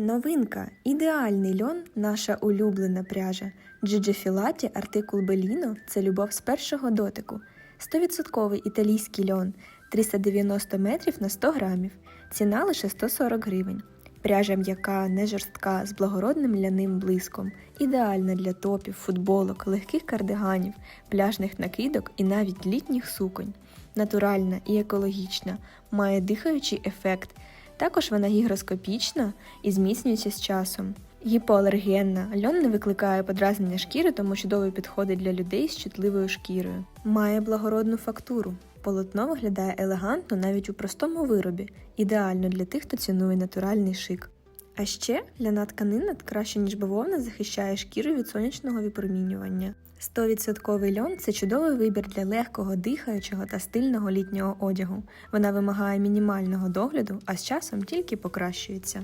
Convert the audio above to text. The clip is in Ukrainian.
Новинка. Ідеальний льон наша улюблена пряжа. Джиджефілаті артикул Беліно це любов з першого дотику. 100% італійський льон 390 метрів на 100 грамів. Ціна лише 140 гривень. Пряжа м'яка, не жорстка, з благородним ляним блиском. Ідеальна для топів, футболок, легких кардиганів, пляжних накидок і навіть літніх суконь. Натуральна і екологічна, має дихаючий ефект. Також вона гігроскопічна і зміцнюється з часом. Гіпоалергенна, льон не викликає подразнення шкіри, тому чудово підходить для людей з чутливою шкірою. Має благородну фактуру. Полотно виглядає елегантно навіть у простому виробі, ідеально для тих, хто цінує натуральний шик. А ще ляна тканина краще, ніж бавовна, захищає шкіру від сонячного випромінювання. 100% льон це чудовий вибір для легкого, дихаючого та стильного літнього одягу. Вона вимагає мінімального догляду, а з часом тільки покращується.